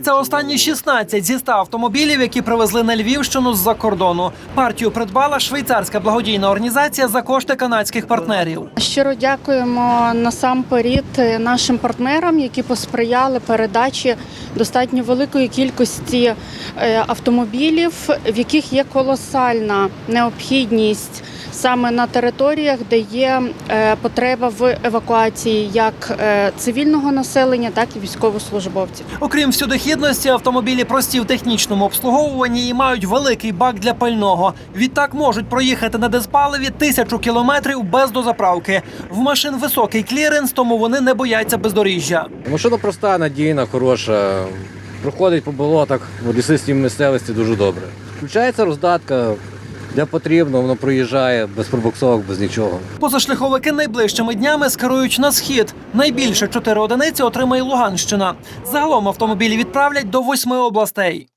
Це останні 16 зі 100 автомобілів, які привезли на Львівщину з-за кордону. Партію придбала швейцарська благодійна організація за кошти канадських партнерів. Щиро дякуємо насамперед нашим партнерам, які посприяли передачі достатньо великої кількості е, автомобілів, в яких є колосальна необхідність саме на територіях, де є е, потреба в евакуації як е, цивільного населення, так і військовослужбовців. Окрім всюдохідності, автомобілі прості в технічному обслуговуванні і мають великий бак для пального. Відтак можуть проїхати на дизпаливі тисячу кілометрів без дозаправки. В машин високий кліренс, тому вони не бояться бездоріжжя. Машина проста, надійна, хороша. Проходить по болотах в лісистій місцевості дуже добре. Включається роздатка, де потрібно, воно проїжджає без пробуксовок, без нічого. Позашляховики найближчими днями скерують на схід. Найбільше чотири одиниці отримає Луганщина. Загалом автомобілі відправлять до восьми областей.